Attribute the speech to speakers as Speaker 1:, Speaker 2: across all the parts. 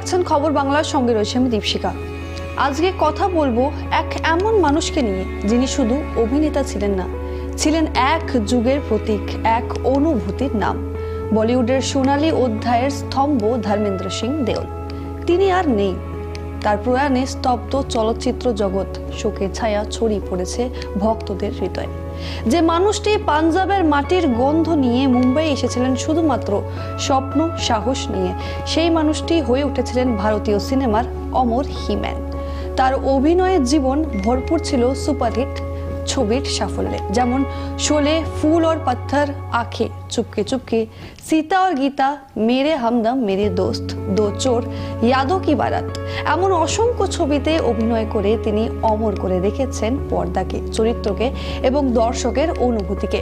Speaker 1: দেখছেন খবর বাংলার সঙ্গে রয়েছে আমি দীপশিকা আজকে কথা বলব এক এমন মানুষকে নিয়ে, যিনি শুধু অভিনেতা ছিলেন না, ছিলেন এক যুগের প্রতীক, এক অনুভূতির নাম। বলিউডের সোনালী অধ্যায়ের স্তম্ভ ধর্মেন্দ্র সিং দেওল। তিনি আর নেই। তার প্রয়াণে স্তব্ধ চলচ্চিত্র জগৎ, শোকের ছায়া ছড়িয়ে পড়েছে ভক্তদের হৃদয়ে। যে মানুষটি পাঞ্জাবের মাটির গন্ধ নিয়ে মুম্বাই এসেছিলেন শুধুমাত্র স্বপ্ন, সাহস নিয়ে। সেই মানুষটি হয়ে উঠেছিলেন ভারতীয় সিনেমার অমর হিম্যান। তার অভিনয়ের জীবন ভরপুর ছিল সুপারহিট ছবির সাফল্যে। যেমন শোলে ফুল ওর পাথর, আঁখে চুপকে চুপকে, সীতা ওর গীতা, মেরে হামদম মেরে দোস্ত, দো চোর ইয়াদো কি বারাত? এমন অসংখ্য ছবিতে অভিনয় করে তিনি অমর করে রেখেছেন পর্দাকে, চরিত্রকে এবং দর্শকের অনুভূতিকে।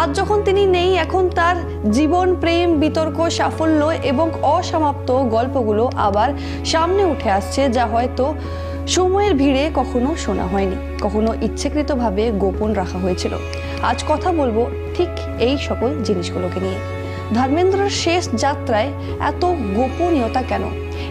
Speaker 1: আজ যখন তিনি নেই, এখন তার জীবন, প্রেম, বিতর্ক, সাফল্য এবং অসমাপ্ত গল্পগুলো আবার সামনে উঠে আসছে, যা হয়তো সময়ের ভিড়ে কখনো শোনা হয়নি, কখনো ইচ্ছাকৃতভাবে গোপন রাখা হয়েছিল। আজ কথা বলব ঠিক এই সকল জিনিসগুলোকে নিয়ে। ধর্মেন্দ্রর শেষ যাত্রায় এত গোপনীয়তা কেন?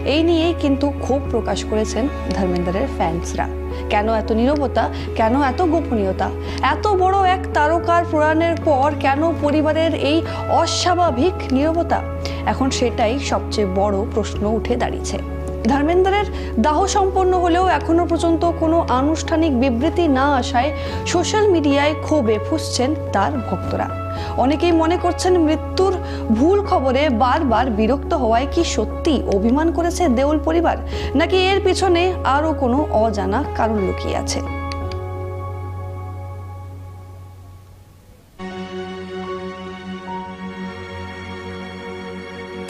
Speaker 1: এই নিয়েই কিন্তু ক্ষোভ প্রকাশ করেছেন ধর্মেন্দ্রের ফ্যান্সরা কেন এত নীরবতা? কেন এত গোপনীয়তা? এত বড় এক তারকার প্রয়াণের পর কেন পরিবারের এই অস্বাভাবিক নীরবতা? এখন সেটাই সবচেয়ে বড় প্রশ্ন উঠে দাঁড়িয়েছে। ধর্মেন্দ্রের দাহ সম্পন্ন হলেও এখনও পর্যন্ত কোনো আনুষ্ঠানিক বিবৃতি না আসায় সোশ্যাল মিডিয়ায় ক্ষোভে ফুসছেন তার ভক্তরা। অনেকেই মনে করছেন মৃত্যুর ভুল খবরে বারবার বিরক্ত হওয়ায় কি সত্যি অভিমান করেছে দেউল পরিবার, নাকি এর পিছনে আরও কোনো অজানা কারণ লুকিয়ে আছে?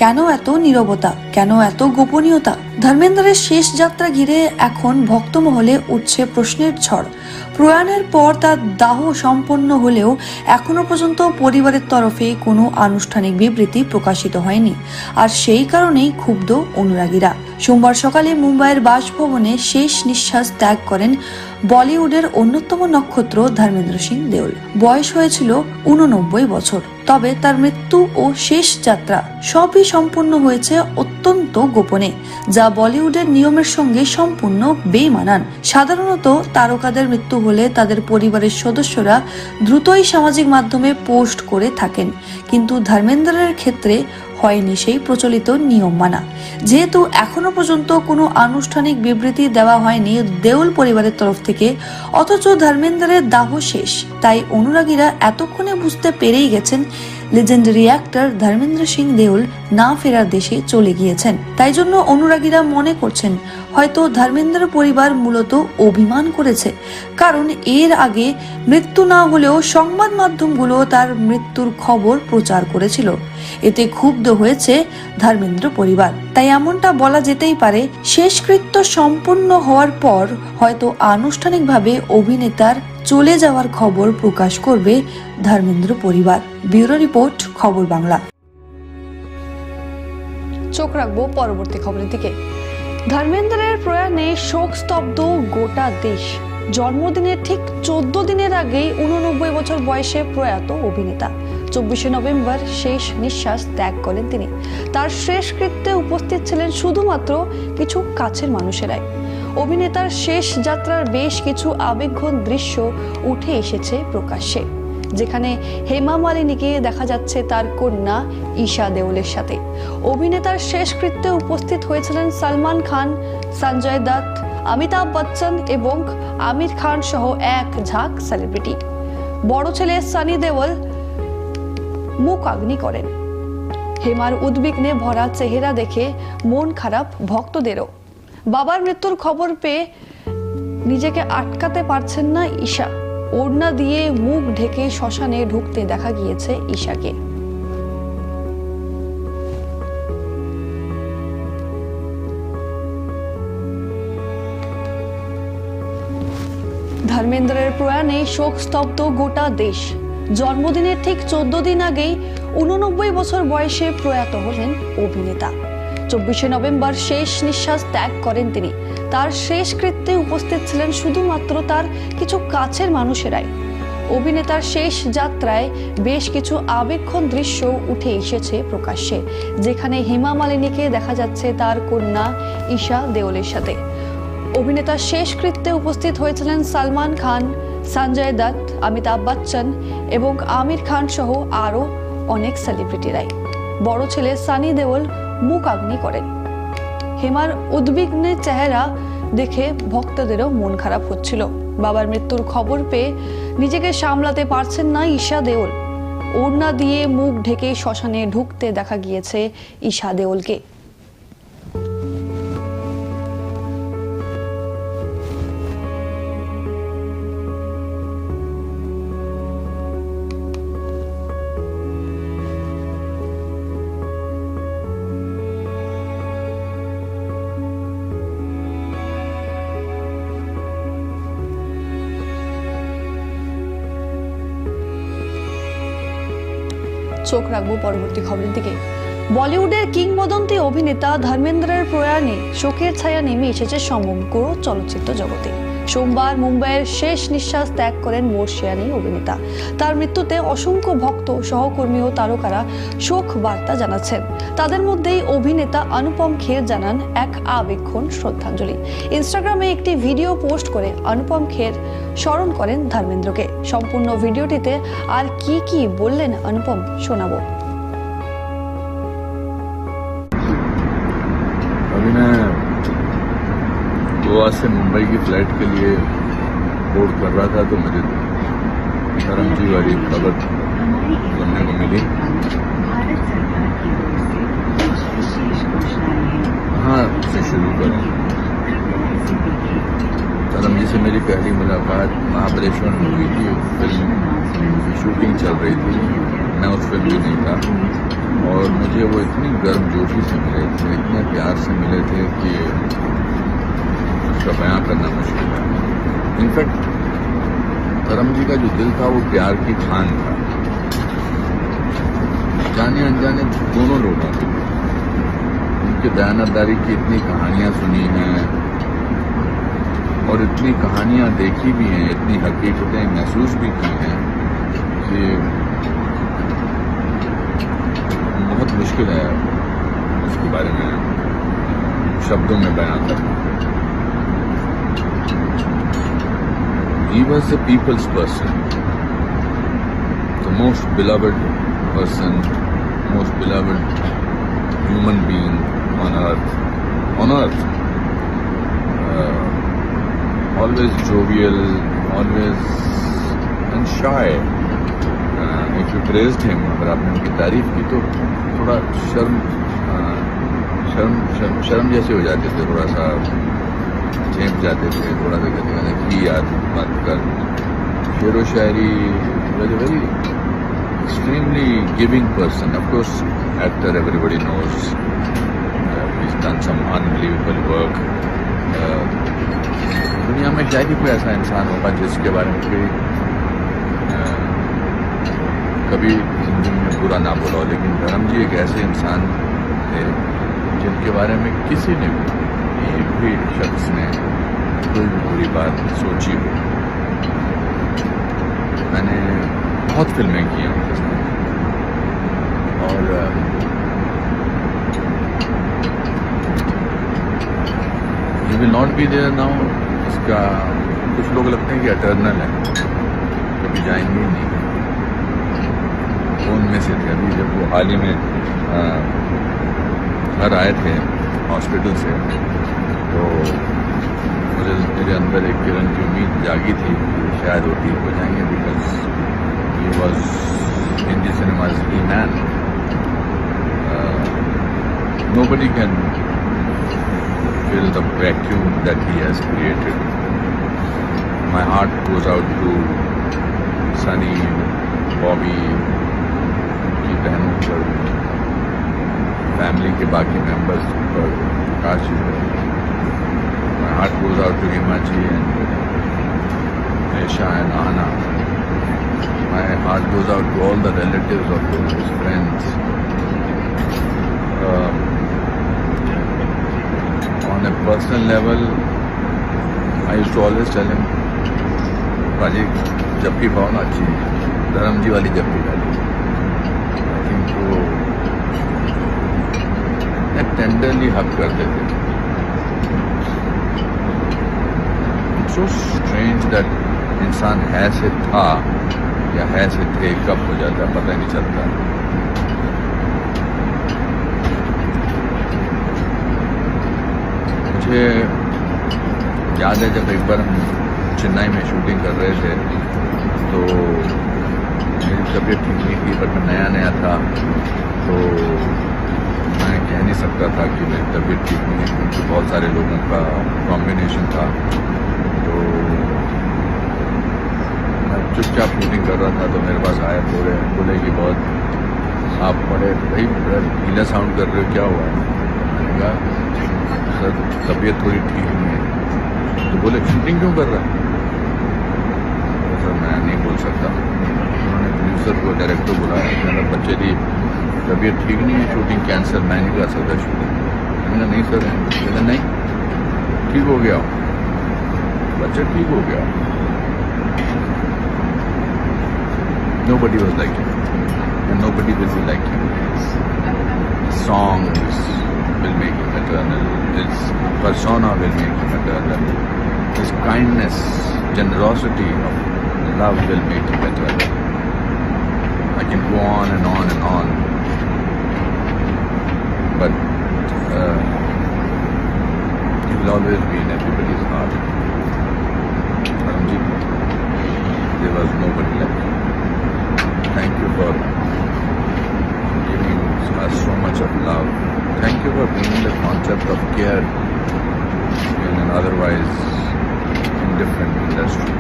Speaker 1: কেন এত নিরবতা? কেন এত গোপনীয়তা? ধর্মেন্দ্রের শেষ যাত্রা ঘিরে এখন ভক্তমহলে উঠছে প্রশ্নের ঝড়। প্রয়াণের পর তার দাহ সম্পন্ন হলেও এখনও পর্যন্ত পরিবারের তরফে কোনো আনুষ্ঠানিক বিবৃতি প্রকাশিত হয়নি। আর সেই কারণেই ক্ষুব্ধ অনুরাগীরা। সোমবার সকালে মুম্বাইয়ের বাসভবনে শেষ নিঃশ্বাস ত্যাগ করেন বলিউডের অন্যতম নক্ষত্র ধর্মেন্দ্র সিং দেওল। বয়স হয়েছিল উননব্বই বছর। তবে তার মৃত্যু ও শেষ যাত্রা সবই সম্পূর্ণ হয়েছে অত্যন্ত গোপনে, যা বলিউডের নিয়মের সঙ্গে সম্পূর্ণ বেমানান সাধারণত তারকাদের মৃত্যু হলে তাদের পরিবারের সদস্যরা দ্রুতই সামাজিক মাধ্যমে পোস্ট করে থাকেন। কিন্তু ধর্মেন্দ্রের ক্ষেত্রে হয়নি সেই প্রচলিত নিয়ম মানা। যেহেতু এখনও পর্যন্ত কোনো আনুষ্ঠানিক বিবৃতি দেওয়া হয়নি দেউল পরিবারের তরফ থেকে, অথচ ধর্মেন্দ্রের দাহ শেষ। তাই অনুরাগীরা এতক্ষণে বুঝতে পেরেই গেছেন লেজেন্ডারি অ্যাক্টর ধর্মেন্দ্র সিং দেওল না ফেরার দেশে চলে গিয়েছেন। তাই জন্য অনুরাগীরা মনে করছেন, হয়তো ধর্মেন্দ্র পরিবার মূলত অভিমান করেছে। কারণ এর আগে মৃত্যু না হলেও সংবাদ মাধ্যমগুলো তার মৃত্যুর খবর প্রচার করেছিল। এতে ক্ষুব্ধ হয়েছে ধর্মেন্দ্র পরিবার। তাই এমনটা বলা যেতেই পারে, শেষকৃত্য সম্পূর্ণ হওয়ার পর হয়তো আনুষ্ঠানিকভাবে অভিনেতার চলে যাওয়ার খবর প্রকাশ করবে ধর্মেন্দ্র পরিবার। ব্যুরো রিপোর্ট, খবর বাংলা। চোখ রাখব পরবর্তী খবরের দিকে। ধর্মেন্দ্রের প্রয়াণে শোক স্তব্ধ গোটা দেশ। জন্মদিনের ঠিক চোদ্দ দিনের আগেই উননব্বই বছর বয়সে প্রয়াত অভিনেতা। চব্বিশে নভেম্বর শেষ নিঃশ্বাস ত্যাগ করেন তিনি। তার শেষকৃত্যে উপস্থিত ছিলেন শুধুমাত্র কিছু কাছের মানুষেরাই। অভিনেতার শেষ যাত্রার বেশ কিছু আবেগঘন দৃশ্য উঠে এসেছে প্রকাশ্যে, যেখানে হেমা মালিনীকে দেখা যাচ্ছে তার কন্যা ঈশা দেওলের সাথে। অভিনেতার শেষকৃত্যে উপস্থিত হয়েছিলেন সালমান খান, সঞ্জয় দত্ত, অমিতাভ বচ্চন এবং আমির খান সহ এক ঝাঁক সেলিব্রিটি। বড় ছেলে সানি দেওল মুখ আগ্নি করেন। হেমার উদ্বিগ্নে ভরা চেহারা দেখে মন খারাপ ভক্তদেরও। বাবার মৃত্যুর খবর পেয়ে নিজেকে আটকাতে পারছেন না ঈশা। ওড়না দিয়ে মুখ ঢেকে শ্মশানে ঢুকতে দেখা গিয়েছে ঈশাকে। ধর্মেন্দ্রের প্রয়াণে শোক স্তব্ধ গোটা দেশ। জন্মদিনের ঠিক চোদ্দ দিন আগেই উননব্বই বছর বয়সে প্রয়াত হলেন অভিনেতা। চব্বিশে নভেম্বর শেষ নিঃশ্বাস ত্যাগ করেন তিনি। তার শেষকৃত্যে উপস্থিত ছিলেন শুধুমাত্র তার কিছু কাছের মানুষেরাই। অভিনেতার শেষ যাত্রায় বেশ কিছু আবেগক্ষণ দৃশ্য উঠে এসেছে প্রকাশ্যে, যেখানে হেমা মালিনীকে দেখা যাচ্ছে তার কন্যা ঈশা দেওলের সাথে। অভিনেতার শেষকৃত্যে উপস্থিত হয়েছিলেন সালমান খান, সঞ্জয় দত্ত, অমিতাভ বচ্চন এবং আমির খান সহ আরও অনেক সেলিব্রিটিরাই বড় ছেলে সানি দেওল মুখাগ্নি করেন হেমার উদ্বিগ্নের চেহারা দেখে ভক্তদেরও মন খারাপ হচ্ছিল। বাবার মৃত্যুর খবর পেয়ে নিজেকে সামলাতে পারছেন না ঈশা দেওল। ওড়না দিয়ে মুখ ঢেকে শ্মশানে ঢুকতে দেখা গিয়েছে ঈশা দেওলকে। চোখ রাখব পরবর্তী খবরের দিকে। বলিউডের কিংবদন্তি অভিনেতা ধর্মেন্দ্রের প্রয়াণে শোকের ছায়া নেমে এসেছে সমগ্র চলচ্চিত্র জগতে। সোমবার মুম্বাইয়ের শেষ নিঃশ্বাস ত্যাগ করেন মোর্শিয়ানি অভিনেতা। তার মৃত্যুতে অসংখ্য ভক্ত, সহকর্মী ও তারকারা শোক বার্তা জানাচ্ছেন। তাদের মধ্যেই অভিনেতা অনুপম খের জানান, এক আবেক্ষণ শ্রদ্ধাঞ্জলি। ইনস্টাগ্রামে একটি ভিডিও পোস্ট করে অনুপম খের স্মরণ করেন ধর্মেন্দ্রকে। সম্পূর্ণ ভিডিওটিতে আর কি কি বললেন অনুপম শোনাবো।
Speaker 2: गोवा से मुंबई की फ़्लाइट के लिए बोर्ड कर रहा था तो मुझे करमजी वाली खबर सुनने को मिली। हाँ से शुरू करूँ। करम जी से मेरी पहली मुलाकात महाबलेश्वर में हुई थी फ़िल्म की शूटिंग चल रही थी। मैं उस फ़िल्म में नहीं था। और मुझे वो इतनी गर्मजोशी से मिले थे, इतने प्यार से मिले थे कि उसका बयां करना मुश्किल है। इनफैक्ट करम जी का जो दिल था, वो प्यार की खान था। जाने अनजाने दोनों लोगों के उनके बयानतदारी की इतनी कहानियाँ सुनी हैं और इतनी कहानियाँ देखी भी हैं, इतनी हकीकतें महसूस भी की हैं कि बहुत मुश्किल है उसके बारे में शब्दों में बयान करना। He was a people's person, the most beloved person, most beloved human being on earth. On earth. Uh, always jovial, always and shy. Uh, if you praised him, अगर आपने उनकी तारीफ़ की तो थोड़ा शर्म uh, शर्म शर्म शर्म जैसे हो जाते थे थोड़ा सा झेप जाते थे थोड़ा सा कहते कहते की याद बात कर व shayari was a very extremely giving person. Of course, actor everybody knows. Uh, he's done some unbelievable work. Uh, दुनिया में शायद ही कोई ऐसा इंसान होगा जिसके बारे में कोई uh, कभी ज़िंदगी में बुरा ना बोला हो लेकिन धर्म जी एक ऐसे इंसान थे जिनके बारे में किसी ने भी एक भी शख्स ने कोई भी बुरी बात सोची हो मैंने बहुत फ़िल्में की हैं और you will not be there now इसका कुछ लोग लगते हैं कि अटर्नल है। कभी जाएँगे ही नहीं। वो उनमें से थे अभी जब वो हाल ही में घर आए थे, हॉस्पिटल से। तो मुझे, मेरे अंदर एक किरण की उम्मीद जागी थी। तो शायद वो ठीक हो जाएँगे because he was Hindi cinema's key man nobody can fill the vacuum that he has created my heart goes out to Sunny Bobby की बहनों पर फैमिली के बाकी मेंबर्स पर काशी पर. My heart goes out to Hemaji and Aisha and Anna. My heart goes out to all the relatives of his friends. Um, on a personal level, I used to always tell him, Rajiv, जप्पी पाओ ना अच्छी धर्म जी वाली जप्पी वाली I think वो tenderly हक करते थे सो स्ट्रेंज दैट इंसान है से था या है से थे, कब हो जाता है, पता नहीं चलता। मुझे याद है जब एक बार हम चेन्नई में शूटिंग कर रहे थे तो मेरी तबीयत ठीक नहीं थी बट मैं नया नया था तो मैं कह नहीं सकता था कि मेरी तबीयत ठीक नहीं है क्योंकि बहुत सारे लोगों का कॉम्बिनेशन था तो चुपचाप शूटिंग कर रहा था तो मेरे पास आया, बोले बोले कि बहुत आप बड़े, भाई ढीला साउंड कर रहे हो, क्या हुआ? मैंने कहा, सर, तबीयत थोड़ी ठीक नहीं है। तो बोले शूटिंग क्यों कर रहा है? तो सर, मैं नहीं बोल सकता। उन्होंने प्रोड्यूसर को डायरेक्टर बुलाया, मैंने बच्चे दी तबीयत ठीक नहीं है शूटिंग कैंसर मैं नहीं कर सकता शूटिंग मैंने नहीं, सर, मैंने नहीं, ठीक हो गया बच्चा ठीक हो गया। Nobody was like him. And nobody will be like him. Songs will make him eternal. His persona will make him eternal. His kindness generosity of love will make him eternal. I can go on and on and on. But uh, will always be in everybody's heart. There was nobody like Thank you for giving us so much of love. Thank you for bringing the concept of care in an otherwise indifferent industry.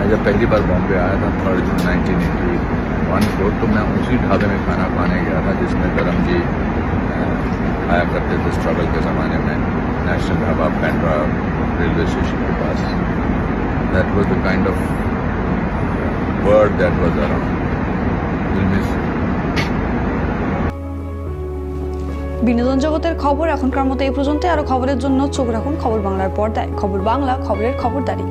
Speaker 2: मैं जब पहली बार बॉम्बे आया था third June nineteen eighty one को तो मैं उसी ढाबे में खाना खाने गया था जिसमें करम जी अ, खाया करते थे स्ट्रगल के ज़माने में national dhaba Pendra railway station के पास that was the kind of word that was around. We'll miss.
Speaker 1: বিনোদন জগতের খবর এখনকার মতো এই পর্যন্ত আরও খবরের জন্য চোখ রাখুন খবর বাংলার পর্দায় খবর বাংলা, খবরের খবরদারি